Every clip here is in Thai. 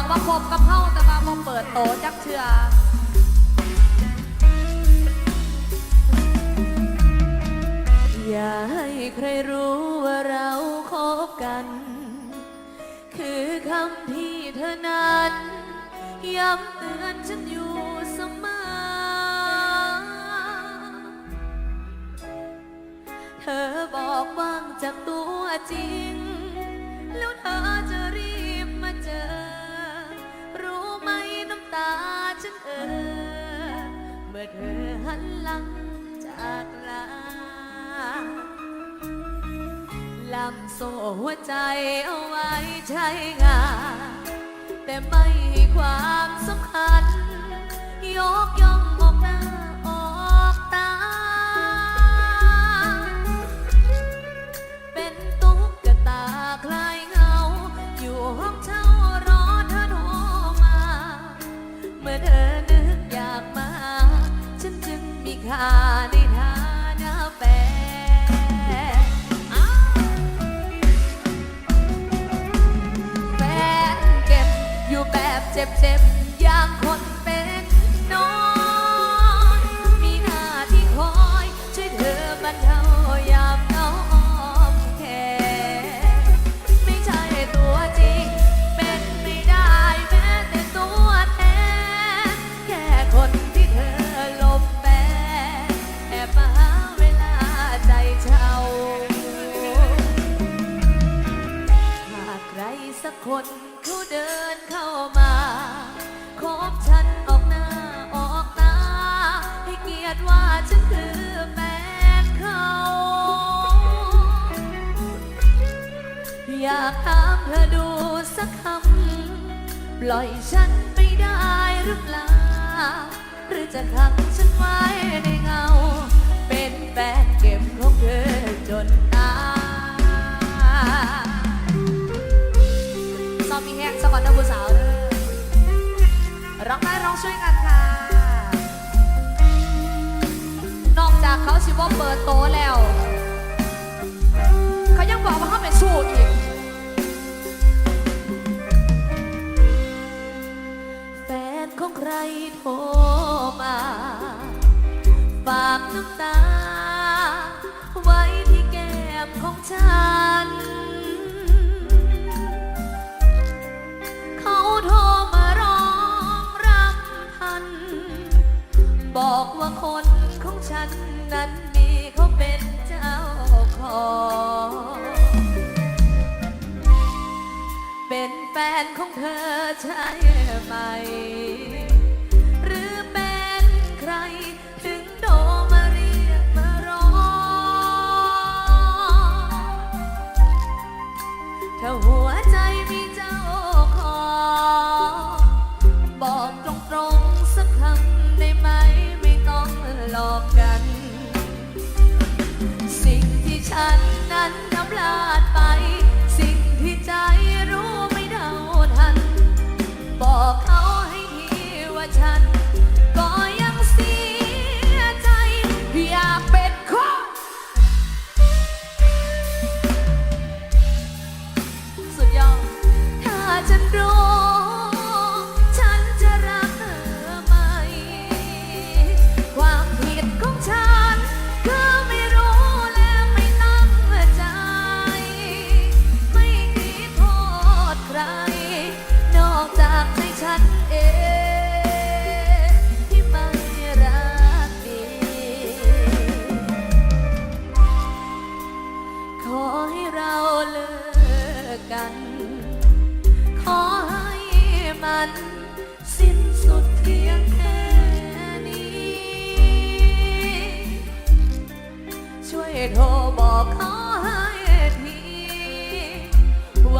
องว่าพบกับเฮาแต่ว่าบ่เปิดโตจักเทื่ออย่าให้ใครรู้ว่าเราคบกัน คือคำที่เธอนั้น ย้ำเตือนฉันอยู่เสมอ เธอบอกว่างจากตัวจริง ตาฉันเออ เมื่อเธอหันหลังจากลาลำโซ่หัวใจเอาไว้ใช้งาน แต่ไม่ให้ความสำคัญ ยกย่อง ในฐานะแฟนอ้าวแฟนเก็บอยู่แบบเจ็บๆอย่างคนเป็นน้อยมีหน้าที่คอยช่วยเธอบรรเทายา คนเขาเดินเข้ามาคบฉันออกหน้าออกตา ให้เกียรติว่าฉันคือแฟนเขา อยากถามเธอดูสักคำ ปล่อยฉันไปได้หรือเปล่า หรือจะขังฉันไว้ในเงา เป็นแฟนเก็บของเธอจน ร้องได้ร้องช่วยกันค่ะ นอกจากเขาชิว่าเปิดโตแล้ว เขายังบอกว่าเขาเป็นสู้อีก แฟนของใครโทรมา ฝากน้ำตา ไว้ที่แก้มของฉัน บอกว่าคนของฉันนั้นมีเขาเป็นเจ้าของเป็นแฟนของเธอใช่ไหม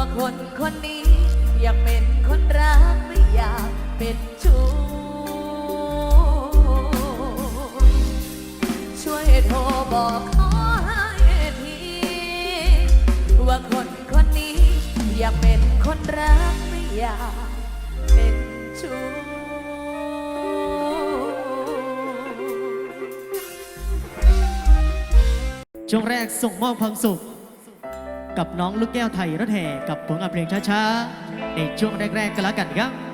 ว่าคนคนนี้ อยากเป็นคนรักไม่อยากเป็นชู้ช่วยโทรบอกขอให้ทีว่าคนคนนี้ อยากเป็นคนรักไม่อยากเป็นชู้ช่วงแรกส่งมอบความสุข กับน้องลูกแก้วไทยรถแห่กับผลงานเพลงช้าๆ ในช่วงแรกๆกันแล้วกันครับ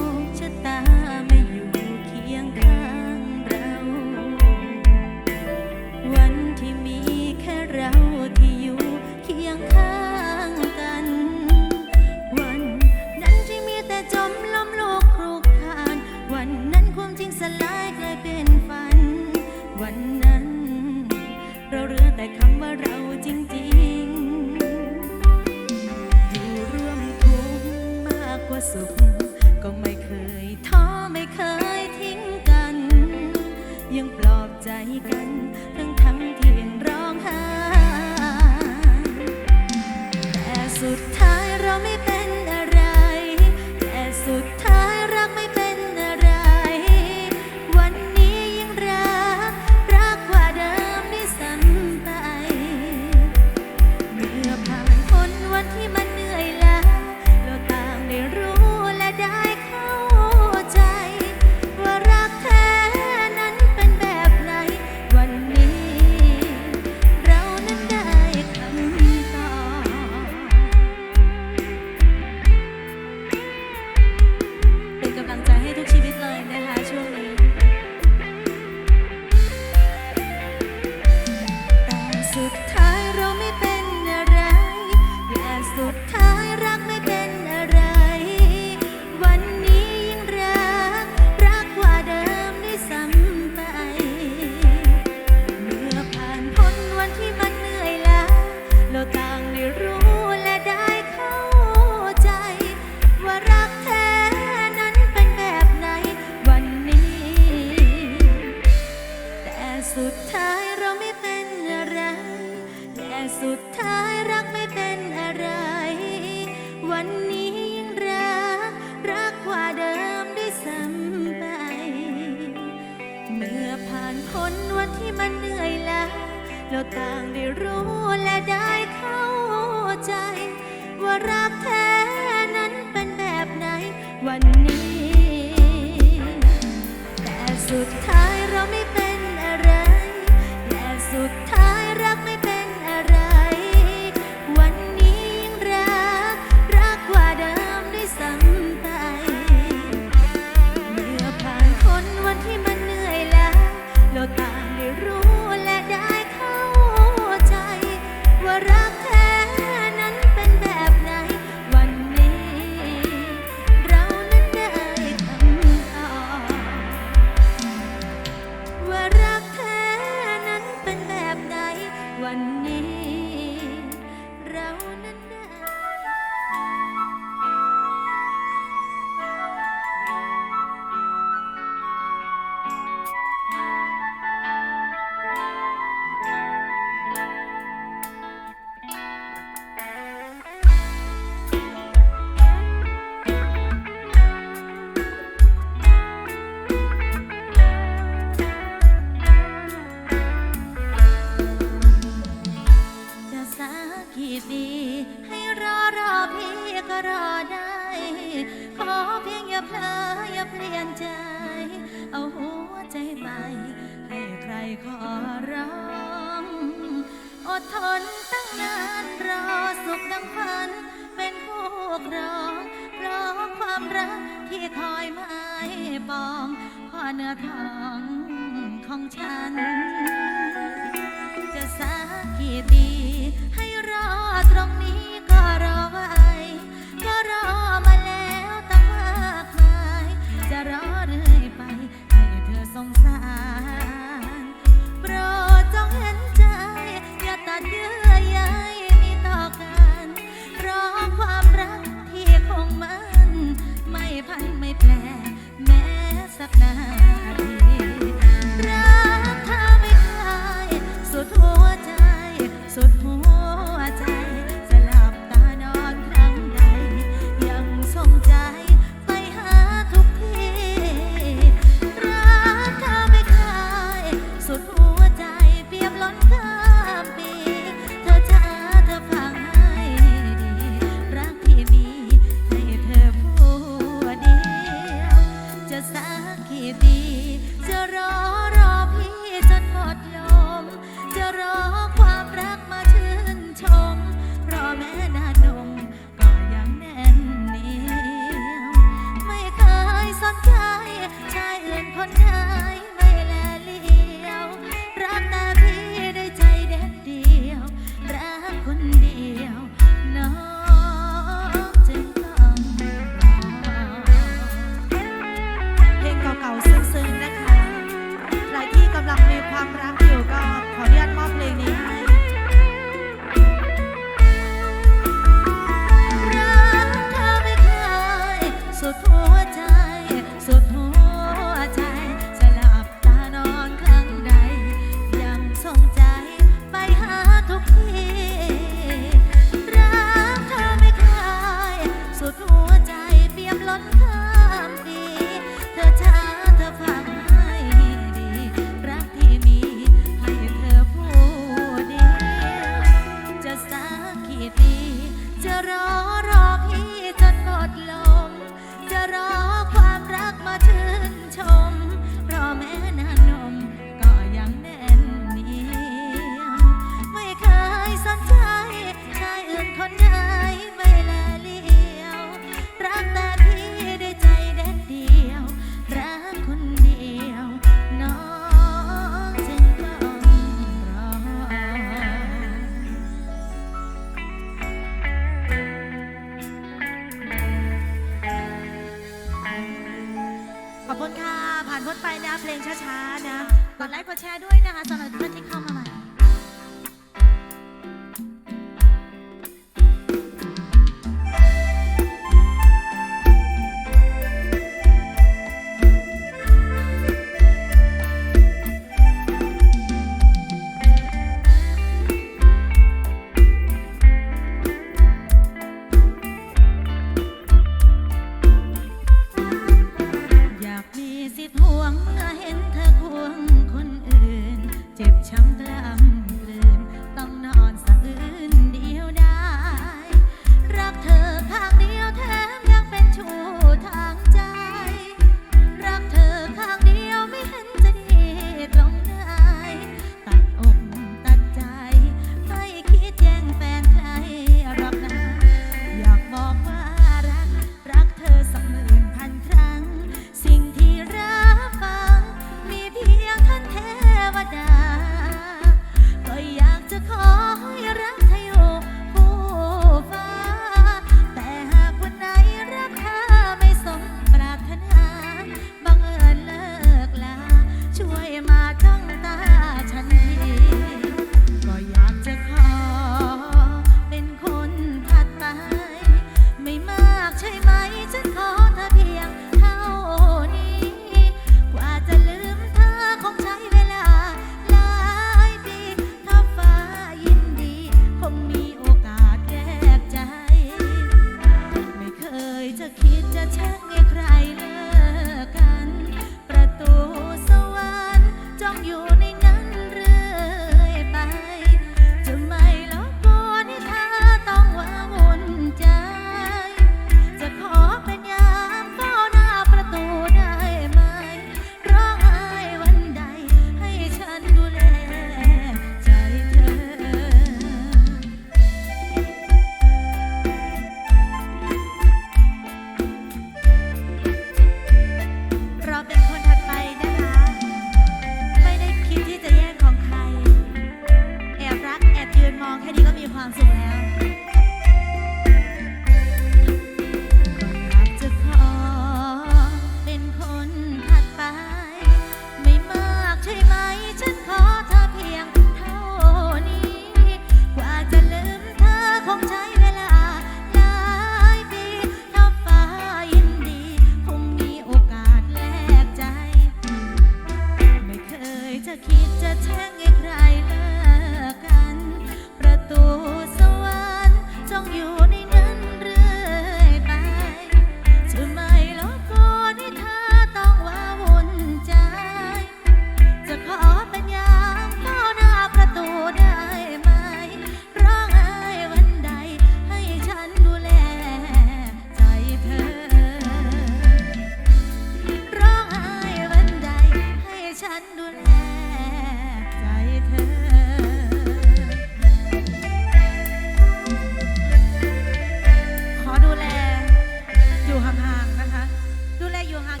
วงอาก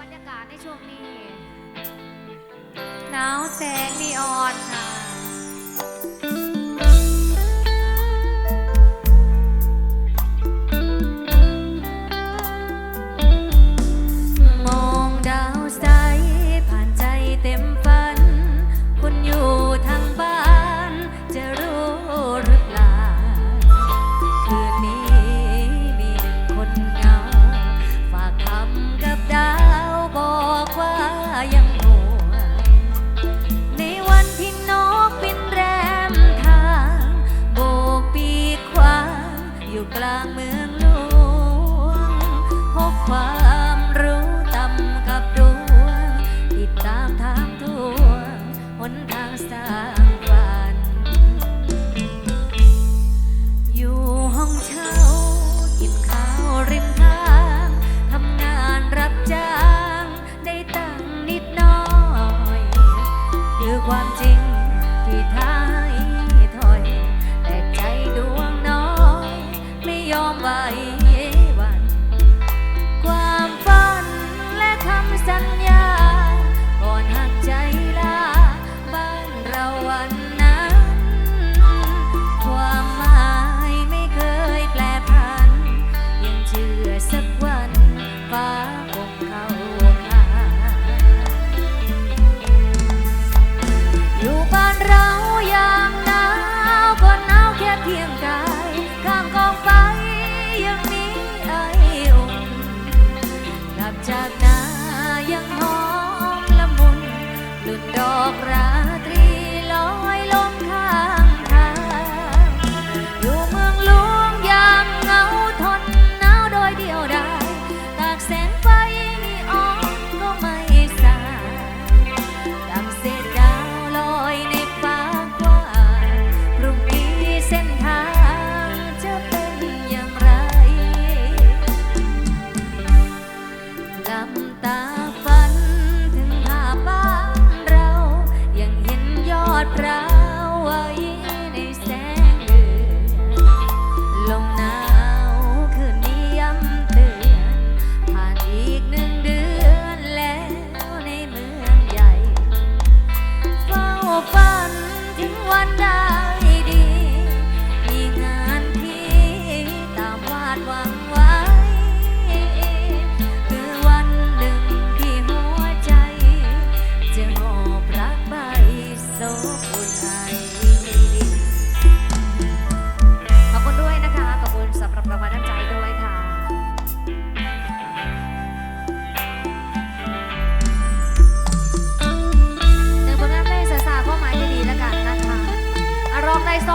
บรรยากาศในช่วงนี้หนาวแสงมีออนค่ะ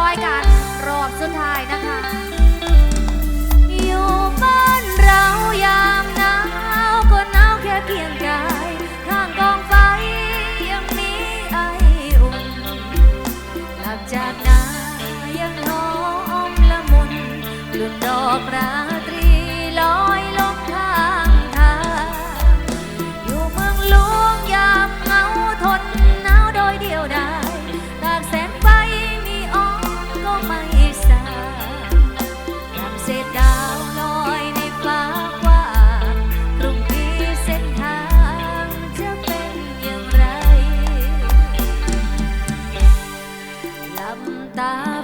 อยกัน รอบสุดท้ายนะคะ 따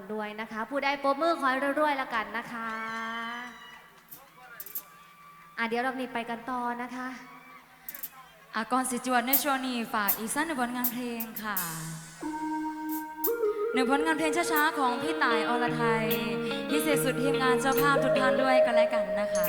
นด้วยนะคะ ผู้ไดปรบมือคอยรวยๆแล้วกันนะคะอะเดี๋ยวเรานี้ไปกันต่อนะคะอากรสิจวดในช่วงนี้ฝากอีสั้นในผลงานเพลงค่ะหนึ่งผลงานเพลงช้าๆของพี่ต่ายอรไทยพิเศษสุดทีมงานเจ้าภาพทุกท่านด้วยกันแล้วกันนะคะ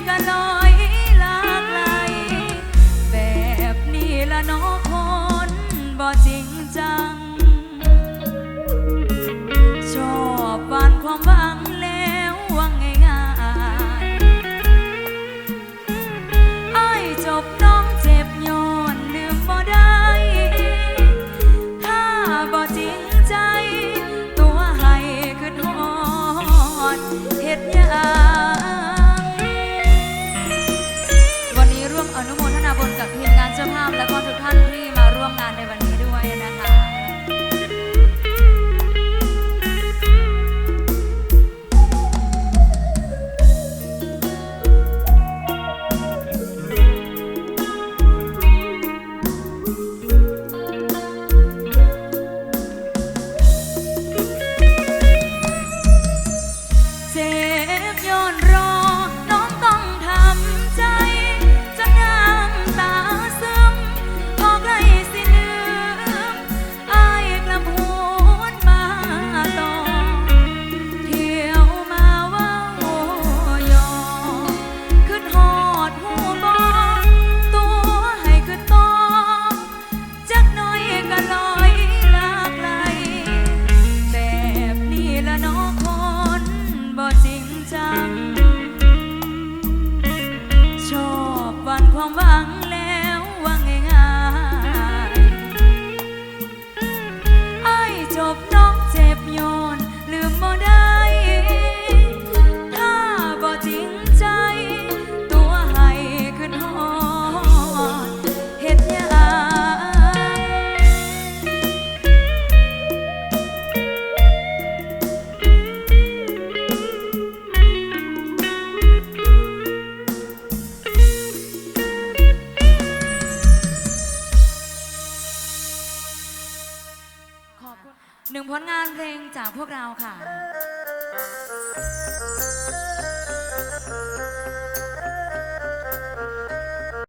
か ความหวัง